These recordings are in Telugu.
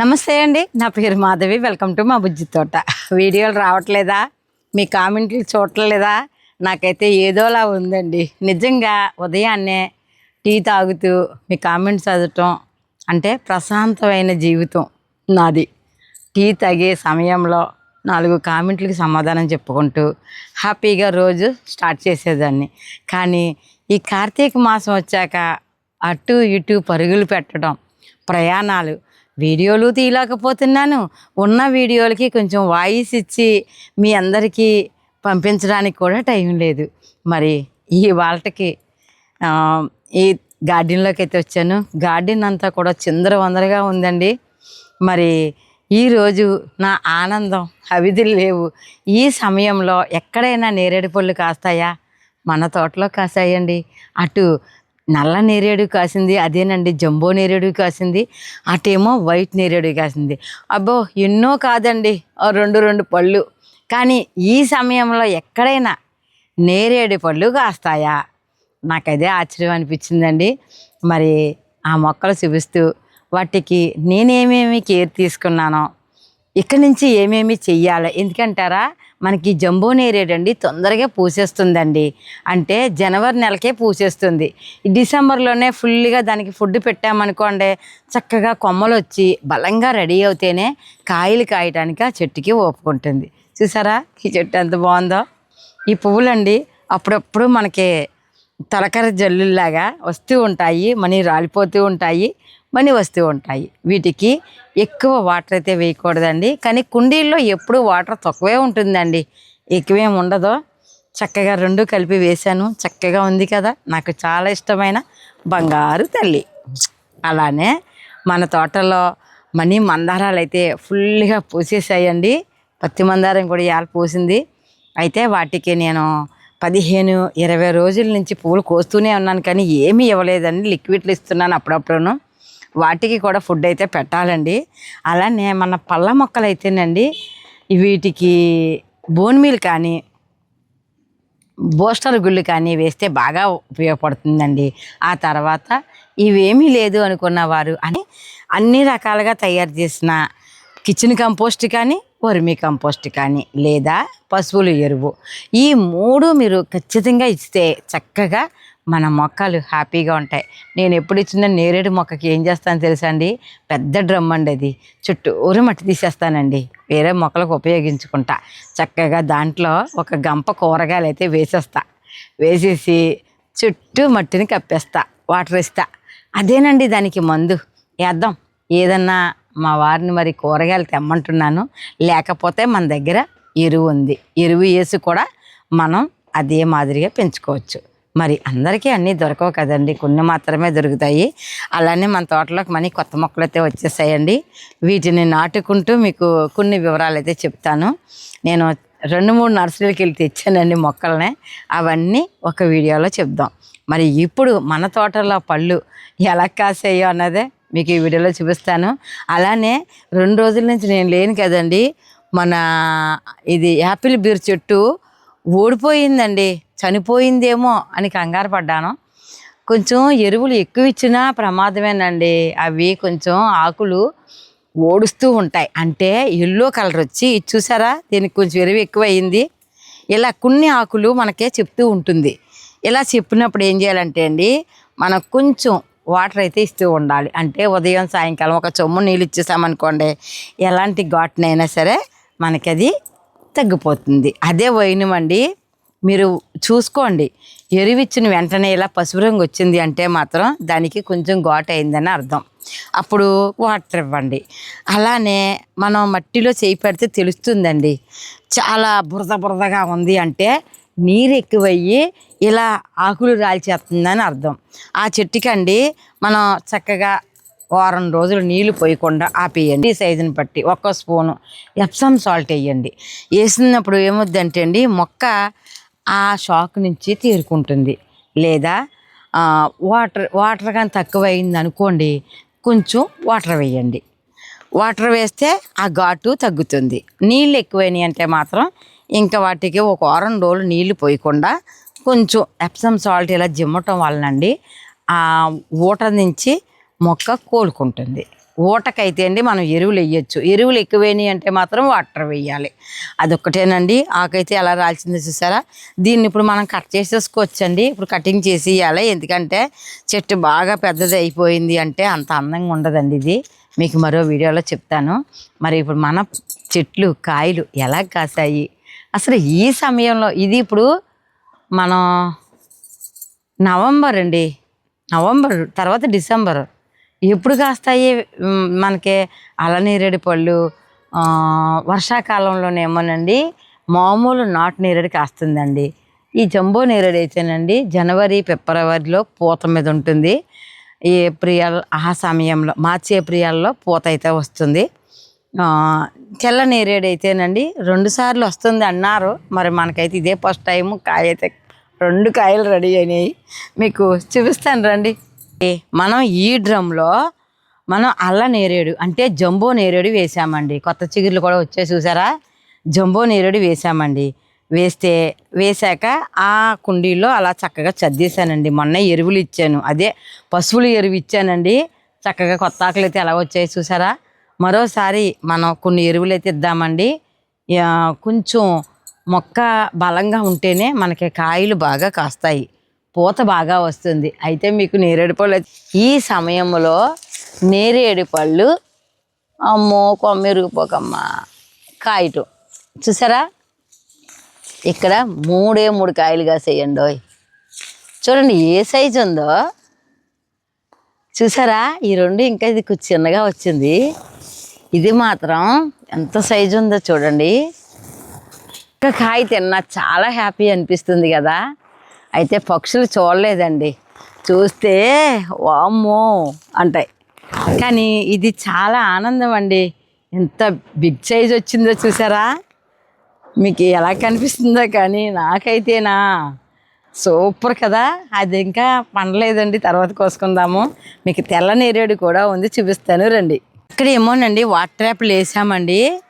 నమస్తే అండి. నా పేరు మాధవి. వెల్కమ్ టు మా బుజ్జి తోట. వీడియోలు రావట్లేదా? మీ కామెంట్లు చూడట్లేదా? నాకైతే ఏదోలా ఉందండి. నిజంగా ఉదయాన్నే టీ తాగుతూ మీ కామెంట్స్ చదవటం అంటే ప్రశాంతమైన జీవితం నాది. టీ తాగే సమయంలో నాలుగు కామెంట్లకి సమాధానం చెప్పుకుంటూ హ్యాపీగా రోజు స్టార్ట్ చేసేదాన్ని. కానీ ఈ కార్తీక మాసం వచ్చాక అటు ఇటు పరుగులు పెట్టడం ప్రయాణాలు వీడియోలు తీయలేకపోతున్నాను. ఉన్న వీడియోలకి కొంచెం వాయిస్ ఇచ్చి మీ అందరికీ పంపించడానికి కూడా టైం లేదు. మరి ఈ వాళ్ళకి ఈ గార్డెన్లోకి అయితే వచ్చాను. గార్డెన్ అంతా కూడా చిందర వందరగా ఉందండి. మరి ఈరోజు నా ఆనందం అవిధులు లేవు. ఈ సమయంలో ఎక్కడైనా నేరేడు పళ్ళు కాస్తాయా? మన తోటలో కాసాయండి. అటు నల్ల నేరేడు కాసింది అదేనండి జంబో నేరేడు కాసింది అటేమో వైట్ నేరేడు కాసింది. అబ్బో ఎన్నో కాదండి రెండు రెండు పళ్ళు. కానీ ఈ సమయంలో ఎక్కడైనా నేరేడు పళ్ళు కాస్తాయా? నాకు అదే ఆశ్చర్యం అనిపించిందండి. మరి ఆ మొక్కలు చూపిస్తూ వాటికి నేనేమేమి కేర్ తీసుకున్నానో ఇక్కడి నుంచి ఏమేమి చెయ్యాలి ఎందుకంటారా? మనకి జంబో నేరేడండి తొందరగా పూసేస్తుందండి. అంటే జనవరి నెలకే పూసేస్తుంది. ఈ డిసెంబర్లోనే ఫుల్గా దానికి ఫుడ్ పెట్టామనుకోండి చక్కగా కొమ్మలు వచ్చి బలంగా రెడీ అవుతేనే కాయలు కాయటానికి ఆ చెట్టుకి ఒప్పుకుంటుంది చూసారా? ఈ చెట్టు ఎంత బాగుందో? ఈ పువ్వులండి అప్పుడప్పుడు మనకి తలకర జల్లుల్లాగా వస్తూ ఉంటాయి మనీ రాలిపోతూ ఉంటాయి. మనీ వస్తూ ఉంటాయి. వీటికి ఎక్కువ వాటర్ అయితే వేయకూడదండి. కానీ కుండీల్లో ఎప్పుడూ వాటర్ తక్కువే ఉంటుందండి. ఎక్కువేం ఉండదు. చక్కగా రెండు కలిపి వేశాను. చక్కగా ఉంది కదా. నాకు చాలా ఇష్టమైన బంగారు తల్లి. అలానే మన తోటలో మనీ మందారాలు అయితే ఫుల్గా పూసేసాయండి పత్తి మందారం కూడా ఇవాళ పూసింది. అయితే వాటికి నేను పదిహేను ఇరవై రోజుల నుంచి పూలు కోస్తూనే ఉన్నాను. కానీ ఏమీ ఇవ్వలేదండి. లిక్విడ్లు ఇస్తున్నాను అప్పుడప్పుడును. వాటికి కూడా ఫుడ్ అయితే పెట్టాలండి. అలానే మన పళ్ళ మొక్కలు అయితేనండి వీటికి బోన్ మీల్ కానీ బోస్టర్ గుళ్ళు కానీ వేస్తే బాగా ఉపయోగపడుతుందండి. ఆ తర్వాత ఇవేమీ లేదు అనుకున్న వారు అని అన్ని రకాలుగా తయారు చేసిన కిచెన్ కంపోస్ట్ కానీ వర్మీ కంపోస్ట్ కానీ లేదా పశువుల ఎరువు. ఈ మూడు మీరు ఖచ్చితంగా ఇస్తే చక్కగా మన మొక్కలు హ్యాపీగా ఉంటాయి. నేను ఎప్పుడు ఇచ్చిన నేరేడు మొక్కకి ఏం చేస్తాను తెలుసా అండి? పెద్ద డ్రమ్ అండి అది. చుట్టూరు మట్టి తీసేస్తానండి. వేరే మొక్కలకు ఉపయోగించుకుంటా. చక్కగా దాంట్లో ఒక గంప కూరగాయలు అయితే వేసేస్తా. వేసేసి చుట్టూ మట్టిని కప్పేస్తా. వాటర్ ఇస్తా అదేనండి దానికి మందు. వేద్దాం. ఏదన్నా మా వారిని మరి కూరగాయలు తెమ్మంటున్నాను. లేకపోతే మన దగ్గర ఎరువు ఉంది. ఎరువు వేసి కూడా మనం అదే మాదిరిగా పెంచుకోవచ్చు. మరి అందరికీ అన్నీ దొరకవు కదండి. కొన్ని మాత్రమే దొరుకుతాయి. అలానే మన తోటలోకి మనీ కొత్త మొక్కలు అయితే వచ్చేసాయండి. వీటిని నాటుకుంటూ మీకు కొన్ని వివరాలు అయితే చెప్తాను. నేను రెండు మూడు నర్సరీలకు వెళ్ళి తెచ్చానండి మొక్కల్ని. అవన్నీ ఒక వీడియోలో చెప్దాం. మరి ఇప్పుడు మన తోటలో పళ్ళు ఎలా కాసాయో అన్నదే మీకు ఈ వీడియోలో చూపిస్తాను. అలానే రెండు రోజుల నుంచి నేను లేను కదండి. మన ఇది యాపిల్ బీర్ చెట్టు ఓడిపోయిందండి. చనిపోయిందేమో అని కంగారు పడ్డాను. కొంచెం ఎరువులు ఎక్కువ ఇచ్చినా ప్రమాదమేనండి. అవి కొంచెం ఆకులు ఓడుస్తూ ఉంటాయి. అంటే ఎల్లో కలర్ వచ్చి ఇది చూసారా? దీనికి కొంచెం ఎరువు ఎక్కువ అయింది ఇలా కొన్ని ఆకులు మనకే చెప్తూ ఉంటుంది. ఇలా చెప్పినప్పుడు ఏం చేయాలంటే అండి మనకు కొంచెం వాటర్ అయితే ఇస్తూ ఉండాలి. అంటే ఉదయం సాయంకాలం ఒక చొమ్ము నీళ్ళు ఇచ్చేసామనుకోండి ఎలాంటి ఘాటునైనా సరే మనకి అది తగ్గిపోతుంది. అదే వైనమండి మీరు చూసుకోండి. ఎరువిచ్చిన వెంటనే ఇలా పసుపు రంగు వచ్చింది అంటే మాత్రం దానికి కొంచెం ఘాటు అయిందని అర్థం. అప్పుడు వాటర్ ఇవ్వండి. అలానే మనం మట్టిలో చేయి పెడితే తెలుస్తుందండి. చాలా బురద బురదగా ఉంది అంటే నీరు ఎక్కువయ్యి ఇలా ఆకులు రాల్చేస్తుందని అర్థం. ఆ చెట్టుకండి మనం చక్కగా వారం రోజులు నీళ్ళు పోయకుండా ఆపేయండి. ఈ సైజుని బట్టి ఒక్క స్పూను ఎప్సమ్ సాల్ట్ వేయండి. వేసినప్పుడు ఏమొద్దంటే అండి మొక్క ఆ షాక్ నుంచి తీరుకుంటుంది. లేదా వాటర్ వాటర్ కానీ తక్కువ అయింది అనుకోండి కొంచెం వాటర్ వేయండి. వాటర్ వేస్తే ఆ ఘాటు తగ్గుతుంది. నీళ్ళు ఎక్కువైనాయి అంటే మాత్రం ఇంకా వాటికి ఒక వారం రోజులు నీళ్ళు పోయకుండా కొంచెం ఎప్సమ్ సాల్ట్ ఇలా జిమ్మటం వలనండి ఆ ఊట నుంచి మొక్క కోలుకుంటుంది. ఊటకైతే అండి మనం ఎరువులు వేయచ్చు ఎరువులు ఎక్కువైనాయి అంటే మాత్రం వాటర్ వేయాలి అదొక్కటేనండి. ఆకైతే ఎలా రాల్చిందో చూసారా? దీన్ని ఇప్పుడు మనం కట్ చేసేసుకోవచ్చండి. ఇప్పుడు కటింగ్ చేసి ఎందుకంటే చెట్టు బాగా పెద్దది అయిపోయింది అంటే అంత అందంగా ఉండదండి ఇది. మీకు మరో వీడియోలో చెప్తాను. మరి ఇప్పుడు మన చెట్లు కాయలు ఎలా కాసాయి అసలు ఈ సమయంలో ఇది ఇప్పుడు మనం నవంబర్ అండి. నవంబర్ తర్వాత డిసెంబర్. ఎప్పుడు కాస్తాయి? మనకి అలనేరేడు పళ్ళు వర్షాకాలంలోనేమోనండి మామూలు నాటు నేరేడు కాస్తుందండి. ఈ జంబో నేరేడు అయితేనండి జనవరి ఫిబ్రవరిలో పూత మీద ఉంటుంది. ఏప్రిల్ ఆ సమయంలో మార్చి ఏప్రిల్లో పూత అయితే వస్తుంది. ఆ, తెల్ల నేరేడు అయితేనండి రెండు సార్లు వస్తుంది అన్నారు. మరి మనకైతే ఇదే ఫస్ట్ టైము కాయ అయితే రెండు కాయలు రెడీ అయినాయి. మీకు చూపిస్తాను రండి. మనం ఈ డ్రమ్లో మనం అల్ల నేరేడు అంటే జంబో నేరేడు వేసామండి. కొత్త చిగుర్లు కూడా వచ్చాయి చూసారా? జంబో నేరేడు వేసామండి. వేస్తే వేశాక ఆ కుండీలో అలా చక్కగా చద్దేశానండి. మొన్న ఎరువులు ఇచ్చాను. అదే పశువుల ఎరువు ఇచ్చానండి. చక్కగా కొత్త ఆకులు అయితే ఎలా వచ్చాయి చూసారా? మరోసారి మనం కొన్ని ఎరువులు అయితే ఇద్దామండి. కొంచెం మొక్క బలంగా ఉంటేనే మనకి కాయలు బాగా కాస్తాయి. పూత బాగా వస్తుంది. అయితే మీకు నేరేడు పళ్ళు ఈ సమయంలో నేరేడు పళ్ళు అమ్మో కొమ్మెరుగుపోకమ్మా. కాయటం. చూసారా? ఇక్కడ మూడే మూడు కాయలు కాసేయండి చూడండి ఏ సైజు ఉందో. చూసారా? ఈ రెండు ఇంకా ఇది చిన్నగా వచ్చింది. ఇది మాత్రం ఎంత సైజు ఉందో చూడండి. ఇంకా కాయ తిన్నా చాలా హ్యాపీ అనిపిస్తుంది కదా. అయితే పక్షులు చూడలేదండి. చూస్తే వామ్మో అంటాయి. కానీ ఇది చాలా ఆనందం అండి ఎంత బిగ్ సైజ్ వచ్చిందో చూసారా? మీకు ఎలా కనిపిస్తుందో కానీ నాకైతేనా సూపర్ కదా. అది ఇంకా పండలేదండి. తర్వాత కోసుకుందాము. మీకు తెల్ల నేరేడు కూడా ఉంది. చూపిస్తాను రండి. ఇక్కడ ఏమోనండి వాటర్ యాప్లు వేసామండి.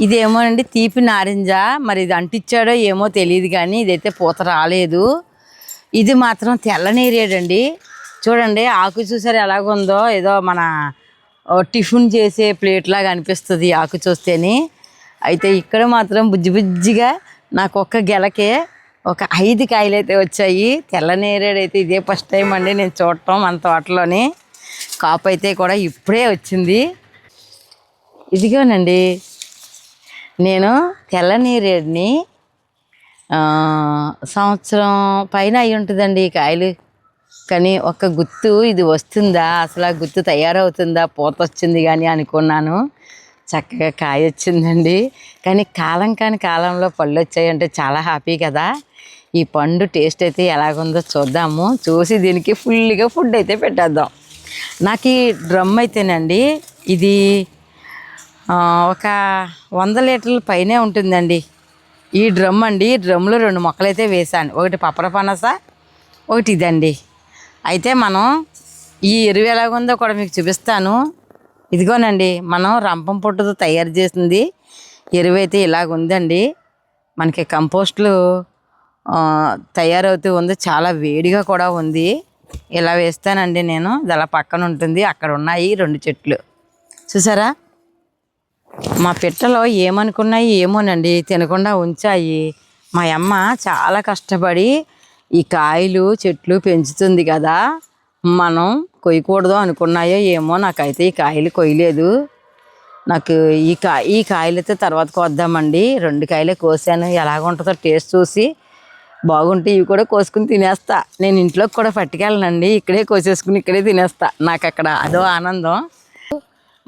ఇదేమోనండి తీపి నారింజ. మరి ఇది అంటించాడో ఏమో తెలియదు కానీ ఇదైతే పూత రాలేదు. ఇది మాత్రం తెల్లనేరేడండి చూడండి ఆకు చూసారు ఎలాగుందో? ఏదో మన టిఫిన్ చేసే ప్లేట్ లాగా అనిపిస్తుంది ఆకు చూస్తేనే. అయితే ఇక్కడ మాత్రం బుజ్జి బుజ్జిగా నాకు ఒక్క గెలకే ఒక ఐదు కాయలు అయితే వచ్చాయి తెల్లనేరేడైతే అయితే ఇదే ఫస్ట్ టైం అండి నేను చూడటం మన తోటలోని కాపు అయితే కూడా ఇప్పుడే వచ్చింది. ఇదిగోనండి నేను తెల్లనేరేడిని సంవత్సరం పైన అయి ఉంటుందండి ఈ కాయలు. కానీ ఒక గుత్తు ఇది వస్తుందా? అసలు ఆ గుత్తు తయారవుతుందా? పూత వచ్చింది కానీ అనుకున్నాను. చక్కగా కాయ వచ్చిందండి. కానీ కాలం కాని కాలంలో పళ్ళు వచ్చాయంటే చాలా హ్యాపీ కదా. ఈ పండు టేస్ట్ అయితే ఎలాగుందో చూద్దాము. చూసి దీనికి ఫుల్గా ఫుడ్ అయితే పెట్టేద్దాం. నాకు ఈ డ్రమ్ అయితేనండి ఇది ఒక వంద లీటర్ల పైనే ఉంటుందండి. ఈ డ్రమ్ అండి ఈ డ్రమ్లో రెండు మొక్కలైతే వేసాను ఒకటి పప్పర పనస ఒకటి ఇదండి. అయితే మనం ఈ ఎరువు ఎలాగుందో కూడా మీకు చూపిస్తాను. ఇదిగోనండి మనం రంపం పొట్టుతో తయారు చేసింది ఎరువు అయితే ఇలాగ ఉందండి. మనకి కంపోస్ట్లు తయారవుతూ ఉంది. చాలా వేడిగా కూడా ఉంది. ఇలా వేస్తానండి నేను. ఇది అలా పక్కన ఉంటుంది. అక్కడ ఉన్నాయి రెండు చెట్లు. చూసారా? మా పిట్టలో ఏమనుకున్నాయి ఏమోనండి తినకుండా ఉంచాయి. మా అమ్మ చాలా కష్టపడి ఈ కాయలు చెట్లు పెంచుతుంది కదా. మనం కొయ్యకూడదు అనుకున్నాయో ఏమో నాకైతే ఈ కాయలు కొయ్యలేదు. నాకు ఈ కా ఈ కాయలు అయితే తర్వాత కోద్దామండి. రెండు కాయలే కోసాను. ఎలాగుంటుందో టేస్ట్ చూసి బాగుంటే ఇవి కూడా కోసుకుని తినేస్తా. నేను ఇంట్లోకి కూడా పట్టుకెళ్ళనండి. ఇక్కడే కోసేసుకుని ఇక్కడే తినేస్తా. నాకు అక్కడ అదో ఆనందం.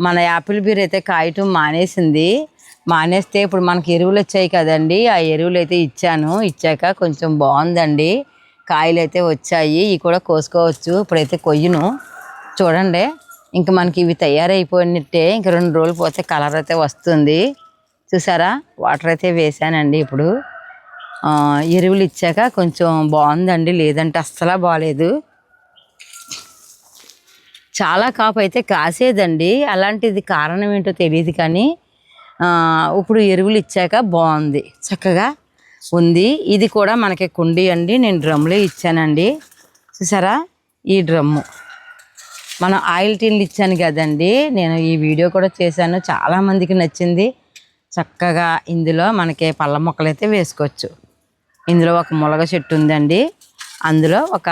మన యాపిల్ బీర్ అయితే కాయటం మానేసింది. మానేస్తే ఇప్పుడు మనకి ఎరువులు వచ్చాయి కదండి. ఆ ఎరువులు అయితే ఇచ్చాను. ఇచ్చాక కొంచెం బాగుందండి. కాయలు అయితే వచ్చాయి. ఇవి కూడా కోసుకోవచ్చు. ఇప్పుడైతే కొయ్యను. చూడండి. ఇంక మనకి ఇవి తయారైపోయినట్టే. ఇంక రెండు రోజులు పోతే కలర్ అయితే వస్తుంది. చూసారా? వాటర్ అయితే వేసానండి ఇప్పుడు. ఎరువులు ఇచ్చాక కొంచెం బాగుందండి. లేదంటే అస్సలు బాగాలేదు చాలా కాపు అయితే కాసేదండి. అలాంటిది కారణం ఏంటో తెలియదు కానీ ఇప్పుడు ఎరువులు ఇచ్చాక బాగుంది. చక్కగా ఉంది. ఇది కూడా మనకి కుండీ అండి. నేను డ్రమ్లో ఇచ్చానండి. చూసారా? ఈ డ్రమ్ము. మనం ఆయిల్ టీన్లు ఇచ్చాను కదండి. నేను ఈ వీడియో కూడా చేశాను. చాలా మందికి నచ్చింది. చక్కగా ఇందులో మనకి పళ్ళ మొక్కలు అయితే వేసుకోవచ్చు. ఇందులో ఒక ములగ చెట్టు ఉందండి. అందులో ఒక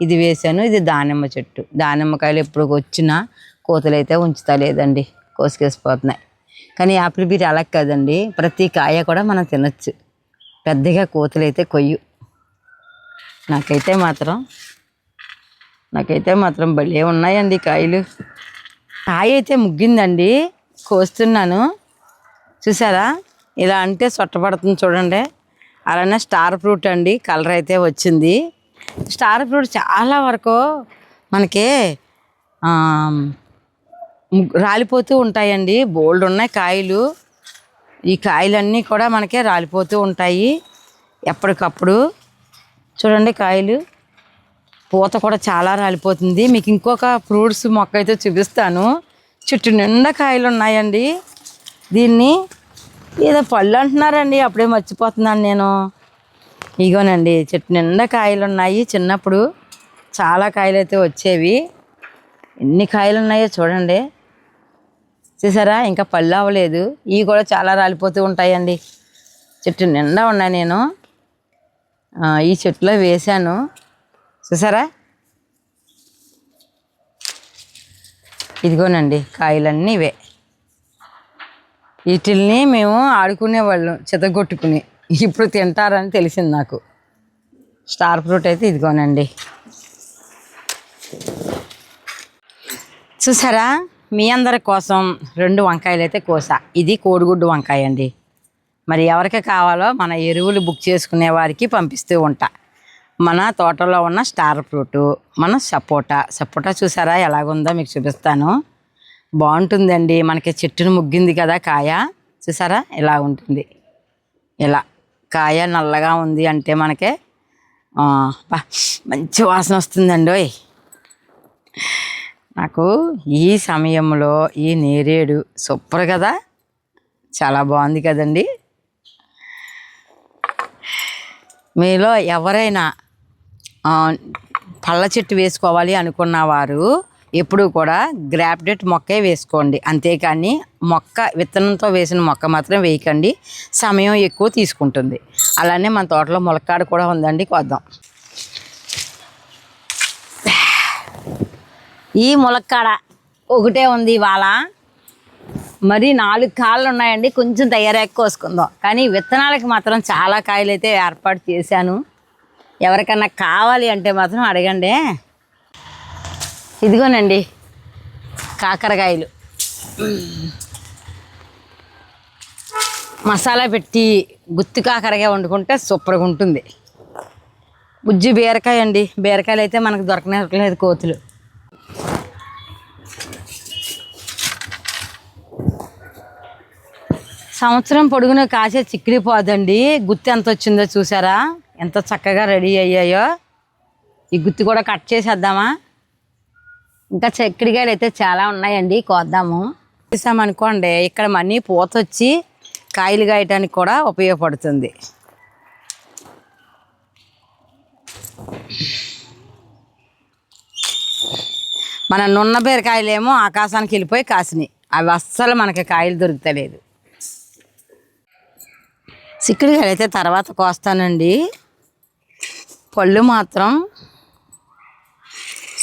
ఇది వేసాను ఇది దానిమ్మ చెట్టు. దానిమ్మకాయలు ఎప్పుడు వచ్చినా కోతలు అయితే ఉంచుతా లేదండి కోసుకేసిపోతున్నాయి. కానీ యాపిల్ బీర్ అలా కదండి ప్రతి కాయ కూడా మనం తినచ్చు. పెద్దగా కోతలైతే కొయ్యు. నాకైతే మాత్రం నాకైతే మాత్రం భలే ఉన్నాయండి కాయలు. కాయ అయితే ముగ్గిందండి కోస్తున్నాను. చూసారా? ఇలా అంటే సొట్టపడుతుంది చూడండి. అలానే స్టార్ ఫ్రూట్ అండి కలర్ అయితే వచ్చింది. స్టార్ ఫ్రూట్ చాలా వరకు మనకి రాలిపోతూ ఉంటాయండి. బోల్డ్ ఉన్నాయి కాయలు. ఈ కాయలన్నీ కూడా మనకి రాలిపోతూ ఉంటాయి ఎప్పటికప్పుడు. చూడండి కాయలు. పూత కూడా చాలా రాలిపోతుంది. మీకు ఇంకొక ఫ్రూట్స్ మొక్క అయితే చూపిస్తాను. చుట్టూ నిండా కాయలు ఉన్నాయండి. దీన్ని ఏదో పళ్ళు అంటున్నారండి. అప్పుడే మర్చిపోతున్నాను నేను. ఇగోనండి చెట్టు నిండా కాయలు ఉన్నాయి చిన్నప్పుడు చాలా కాయలు అయితే వచ్చేవి. ఎన్ని కాయలు ఉన్నాయో చూడండి. చూసారా? ఇంకా పళ్ళు అవ్వలేదు. ఇవి కూడా చాలా రాలిపోతూ ఉంటాయండి. చెట్టు నిండా ఉన్నాయి నేను. ఈ చెట్టులో వేశాను. చూసారా? ఇదిగోనండి కాయలన్నీ ఇవే. వీటిల్ని మేము ఆడుకునేవాళ్ళం చితగొట్టుకుని ఇప్పుడు తింటారని తెలిసింది నాకు. స్టార్ ఫ్రూట్ అయితే ఇదిగోనండి. చూసారా? మీ అందరి కోసం రెండు వంకాయలు అయితే కోసా. ఇది కోడిగుడ్డు వంకాయ అండి. మరి ఎవరికి కావాలో మన ఎరువులు బుక్ చేసుకునే వారికి పంపిస్తూ ఉంటా. మన తోటలో ఉన్న స్టార్ ఫ్రూటు మన సపోటా. సపోటా చూసారా? ఎలాగుందో మీకు చూపిస్తాను. బాగుంటుందండి. మనకి చెట్టును ముగ్గింది కదా కాయ. చూసారా? ఇలా ఉంటుంది? ఇలా. కాయ నల్లగా ఉంది అంటే మనకి మంచి వాసన వస్తుందండి ఓయ్. నాకు ఈ సమయంలో ఈ నేరేడు సూపర్ కదా. చాలా బాగుంది కదండి. మీలో ఎవరైనా పళ్ళ చెట్టు వేసుకోవాలి అనుకున్న వారు ఎప్పుడు కూడా గ్రాప్డెట్ మొక్కే వేసుకోండి. అంతేకాని మొక్క విత్తనంతో వేసిన మొక్క మాత్రం వేయకండి. సమయం ఎక్కువ తీసుకుంటుంది. అలానే మన తోటలో ములక్కాడ కూడా ఉందండి. కొద్దాం. ఈ ములక్కాడ ఒకటే ఉంది ఇవాళ. మరి నాలుగు కాళ్ళు ఉన్నాయండి. కొంచెం తయారాక కోసుకుందాం. కానీ విత్తనాలకి మాత్రం చాలా కాయలు అయితే ఏర్పాటు చేశాను. ఎవరికన్నా కావాలి అంటే మాత్రం అడగండి. ఇదిగోనండి కాకరకాయలు. మసాలా పెట్టి గుత్తి కాకరకాయ వండుకుంటే సూపర్గా ఉంటుంది. బుజ్జి బీరకాయ అండి. బీరకాయలు అయితే మనకు దొరకలేదు కోతులు. సంవత్సరం పొడుగున కాసే చిక్కిడి పోదండి గుత్తి ఎంత వచ్చిందో చూసారా? ఎంత చక్కగా రెడీ అయ్యాయో. ఈ గుత్తి కూడా కట్ చేసేద్దామా? ఇంకా చిక్కిడికాయలు అయితే చాలా ఉన్నాయండి కోద్దాము. తీసామనుకోండి ఇక్కడ మనీ పూత వచ్చి కాయలు కాయటానికి కూడా ఉపయోగపడుతుంది. మన నున్న బీరకాయలేమో ఆకాశానికి వెళ్ళిపోయి కాసినాయి. అవి అస్సలు మనకి కాయలు దొరుకుతలేదు. చిక్కుడుకాయలు అయితే తర్వాత కోస్తానండి. పళ్ళు మాత్రం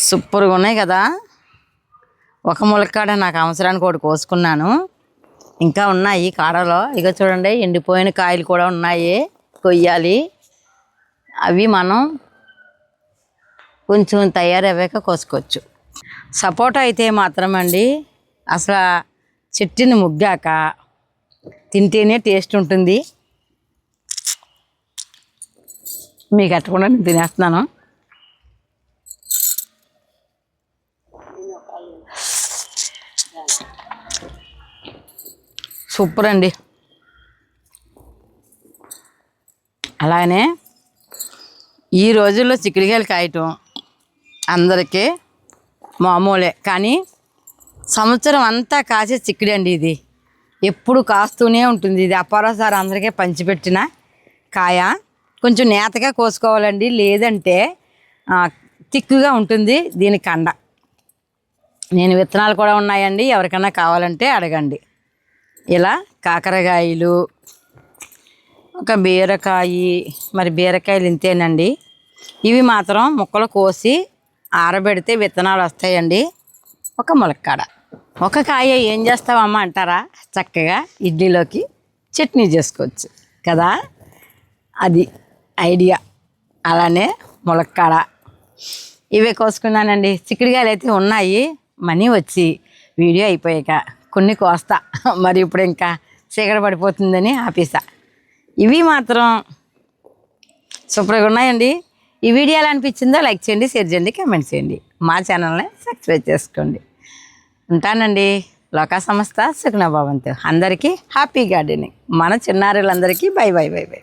సూపర్గా ఉన్నాయి కదా. ఒక ములక్కాడ నాకు అవసరానికి ఒకటి కోసుకున్నాను. ఇంకా ఉన్నాయి కాడలో. ఇక చూడండి ఎండిపోయిన కాయలు కూడా ఉన్నాయి. కొయ్యాలి. అవి మనం కొంచెం తయారయ్యాక కోసుకోవచ్చు. సపోటా అయితే మాత్రం అండి అసలు చెట్టుని ముగ్గాక తింటేనే టేస్ట్ ఉంటుంది. మీకు అట్టకుండా నేను తినేస్తున్నాను. సూపర్ అండి. అలానే ఈ రోజుల్లో చిక్కుడుకాయలు కాయటం అందరికీ మామూలే. కానీ సంవత్సరం అంతా కాసే చిక్కుడు అండి ఇది. ఎప్పుడు కాస్తూనే ఉంటుంది. ఇది అప్పారాసారి అందరికీ పంచిపెట్టిన కాయ. కొంచెం నేతగా కోసుకోవాలండి. లేదంటే తిక్కుగా ఉంటుంది దీని కండ. నేను విత్తనాలు కూడా ఉన్నాయండి. ఎవరికైనా కావాలంటే అడగండి. ఇలా కాకరకాయలు ఒక బీరకాయ మరి బీరకాయలు ఇంతేనండి. ఇవి మాత్రం ముక్కలు కోసి ఆరబెడితే విత్తనాలు వస్తాయండి. ఒక ములక్కాడ. ఒక కాయ ఏం చేస్తావమ్మా అంటారా? చక్కగా ఇడ్లీలోకి చట్నీ చేసుకోవచ్చు. కదా? అది ఐడియా. అలానే ములక్కాడ. ఇవే కోసుకున్నానండి. చిక్కుడుకాయలు అయితే ఉన్నాయి. మనీ వచ్చి వీడియో అయిపోయాక. కొన్ని కోస్తా. మరి ఇప్పుడు ఇంకా చీకటి పడిపోతుందని ఆపేసా. ఇవి మాత్రం సూపర్గా ఉన్నాయండి. ఈ వీడియో ఎలా అనిపించిందో లైక్ చేయండి షేర్ చేయండి కామెంట్ చేయండి. మా ఛానల్ని సబ్స్క్రైబ్ చేసుకోండి. ఉంటానండి. లోకా సంస్థ సుఖనా అందరికీ హ్యాపీ గార్డెనింగ్. మన చిన్నారులందరికీ బై బై బై బై.